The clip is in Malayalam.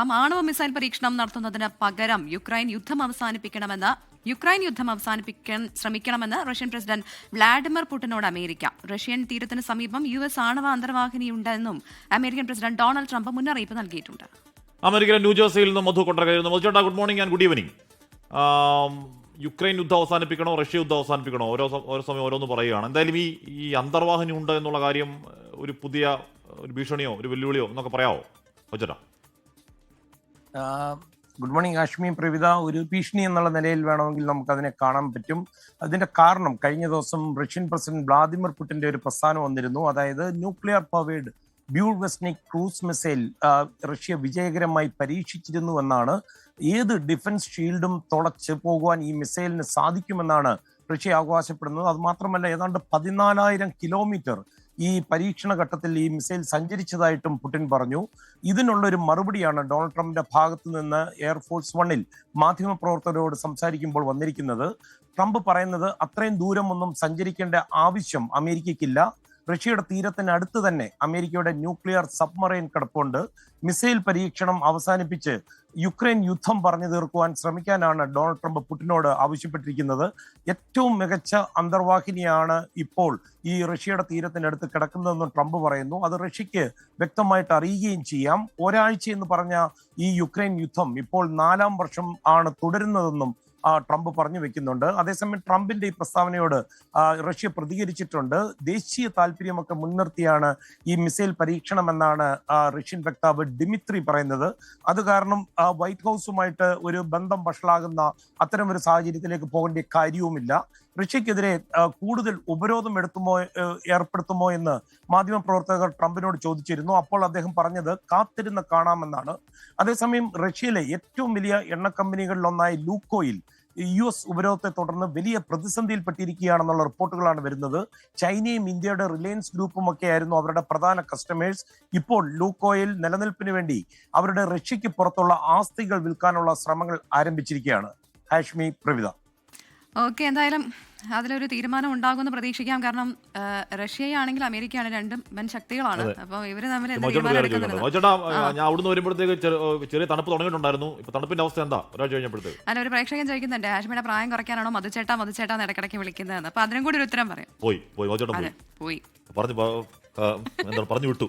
ആ ആണവ മിസൈൽ പരീക്ഷണം നടത്തുന്നതിന് പകരം യുക്രൈൻ യുദ്ധം അവസാനിപ്പിക്കണമെന്ന് യുക്രൈൻ യുദ്ധം അവസാനിപ്പിക്കാൻ ശ്രമിക്കണമെന്ന് റഷ്യൻ പ്രസിഡന്റ് വ്ളാഡിമിർ പുടിനോട് അമേരിക്ക. റഷ്യൻ തീരത്തിന് സമീപം യു എസ് ആണവ അന്തർവാഹിനിയുണ്ടെന്നും അമേരിക്കൻ പ്രസിഡന്റ് ഡൊണാൾഡ് ട്രംപ് മുന്നറിയിപ്പ് നൽകിയിട്ടുണ്ട്. അമേരിക്കയിലെ ന്യൂജേഴ്സിയിൽ നിന്ന് മധു കൊണ്ടകരുന്നു മധു ചേട്ടാ good morning and good evening Ukraine യുദ്ധം അവസാനിപ്പിക്കണോ റഷ്യ യുദ്ധം അവസാനിപ്പിക്കണോ? ഓരോ ഓരോ സമയം ഓരോന്ന് പറയുകയാണ്. എന്തായാലും ഈ ഈ അന്തർവാഹിനി ഉണ്ട് എന്നുള്ള കാര്യം ഒരു പുതിയ ഒരു ഭീഷണിയോ ഒരു വെല്ലുവിളിയോ എന്നൊക്കെ പറയാവോ? മധുചേട്ടാ ഗുഡ് മോർണിംഗ് കാശ്മീർ പ്രവിത. ഒരു ഭീഷണി എന്നുള്ള നിലയിൽ വേണമെങ്കിൽ നമുക്ക് അതിനെ കാണാൻ പറ്റും. അതിന്റെ കാരണം കഴിഞ്ഞ ദിവസം റഷ്യൻ പ്രസിഡന്റ് വ്ളാദിമിർ പുടിന്റെ ഒരു പ്രസ്ഥാനം വന്നിരുന്നു. അതായത് nuclear powered Burevestnik cruise missile Russia വിജയകരമായി പരീക്ഷിച്ചിരുന്നു എന്നാണ്. ഏത് ഡിഫൻസ് ഷീൽഡും തുളച്ച് പോകുവാൻ ഈ മിസൈലിന് സാധിക്കുമെന്നാണ് റഷ്യ അവകാശപ്പെടുന്നത്. അത് മാത്രമല്ല ഏതാണ്ട് പതിനാലായിരം കിലോമീറ്റർ ഈ പരീക്ഷണ ഘട്ടത്തിൽ ഈ മിസൈൽ സഞ്ചരിച്ചതായിട്ടും പുടിൻ പറഞ്ഞു. ഇതിനുള്ള ഒരു മറുപടിയാണ് ഡൊണാൾഡ് ട്രംപിന്റെ ഭാഗത്ത് നിന്ന് എയർഫോഴ്സ് വണ്ണിൽ മാധ്യമപ്രവർത്തകരോട് സംസാരിക്കുമ്പോൾ വന്നിരിക്കുന്നത്. ട്രംപ് പറയുന്നത് അത്രയും ദൂരം ഒന്നും സഞ്ചരിക്കേണ്ട ആവശ്യം അമേരിക്കയ്ക്കില്ല. റഷ്യയുടെ തീരത്തിന് അടുത്ത് തന്നെ അമേരിക്കയുടെ ന്യൂക്ലിയർ സബ്മറൈൻ കിടപ്പുണ്ട്. മിസൈൽ പരീക്ഷണം അവസാനിപ്പിച്ച് യുക്രൈൻ യുദ്ധം പറഞ്ഞു തീർക്കുവാൻ ശ്രമിക്കാനാണ് ഡൊണാൾഡ് ട്രംപ് പുടിനോട് ആവശ്യപ്പെട്ടിരിക്കുന്നത്. ഏറ്റവും മികച്ച അന്തർവാഹിനിയാണ് ഇപ്പോൾ ഈ റഷ്യയുടെ തീരത്തിനടുത്ത് കിടക്കുന്നതെന്ന് ട്രംപ് പറയുന്നു. അത് റഷ്യക്ക് വ്യക്തമായിട്ട് അറിയുകയും ചെയ്യാം. ഒരാഴ്ച എന്ന് പറഞ്ഞ ഈ യുക്രൈൻ യുദ്ധം ഇപ്പോൾ നാലാം വർഷം ആണ് തുടരുന്നതെന്നും ട്രംപ് പറഞ്ഞു വെക്കുന്നുണ്ട്. അതേസമയം ട്രംപിന്റെ ഈ പ്രസ്താവനയോട് റഷ്യ പ്രതികരിച്ചിട്ടുണ്ട്. ദേശീയ താല്പര്യമൊക്കെ മുൻനിർത്തിയാണ് ഈ മിസൈൽ പരീക്ഷണമെന്നാണ് റഷ്യൻ വക്താവ് ഡിമിത്രി പറയുന്നത്. അത് കാരണം വൈറ്റ് ഹൗസുമായിട്ട് ഒരു ബന്ധം വഷളാകുന്ന അത്തരം ഒരു സാഹചര്യത്തിലേക്ക് പോകേണ്ട കാര്യവുമില്ല. റഷ്യക്കെതിരെ കൂടുതൽ ഉപരോധം എടുത്തുമോ ഏർപ്പെടുത്തുമോ എന്ന് മാധ്യമപ്രവർത്തകർ ട്രംപിനോട് ചോദിച്ചിരുന്നു. അപ്പോൾ അദ്ദേഹം പറഞ്ഞത് കാത്തിരുന്ന് കാണാമെന്നാണ്. അതേസമയം റഷ്യയിലെ ഏറ്റവും വലിയ എണ്ണ കമ്പനികളിലൊന്നായ ലൂക്കോയിൽ യു എസ് ഉപരോധത്തെ തുടർന്ന് വലിയ പ്രതിസന്ധിയിൽപ്പെട്ടിരിക്കുകയാണെന്നുള്ള റിപ്പോർട്ടുകളാണ് വരുന്നത്. ചൈനയും ഇന്ത്യയുടെ റിലയൻസ് ഗ്രൂപ്പും ഒക്കെ ആയിരുന്നു അവരുടെ പ്രധാന കസ്റ്റമേഴ്സ് ഇപ്പോൾ ലൂക്കോയിൽ നിലനിൽപ്പിന് വേണ്ടി അവരുടെ റഷ്യയ്ക്ക് പുറത്തുള്ള ആസ്തികൾ വിൽക്കാനുള്ള ശ്രമങ്ങൾ ആരംഭിച്ചിരിക്കുകയാണ്. ഹാഷ്മി പ്രവിത. ഓക്കെ എന്തായാലും അതിലൊരു തീരുമാനം ഉണ്ടാകുമെന്ന് പ്രതീക്ഷിക്കാം. കാരണം റഷ്യയാണെങ്കിൽ അമേരിക്കയാണ് രണ്ടും വൻ ശക്തികളാണ്. അപ്പൊ ഇവർ തമ്മിൽ ഞാൻ അവിടുന്ന് വരുമ്പോഴത്തേക്ക് ചെറിയ തണുപ്പ് തുടങ്ങിയിട്ടുണ്ടായിരുന്നു. ഇപ്പൊ തണുപ്പിന്റെ അവസ്ഥ എന്താ? ഒരാഴ്ച കഴിഞ്ഞപ്പോഴത്തേക്ക്. അല്ല ഒരു പ്രേക്ഷകൻ ചോദിക്കുന്നുണ്ട് ഹാഷ്മിയുടെ പ്രായം കുറയ്ക്കാനാണോ മധുചേട്ടാ മധുചേട്ടാ ഇടക്കിടയ്ക്ക് വിളിക്കുന്നത് അപ്പൊ അതിനും കൂടി ഒരു ഉത്തരം പറയാം. പോയി പോയി പറഞ്ഞു പറഞ്ഞു വിട്ടു.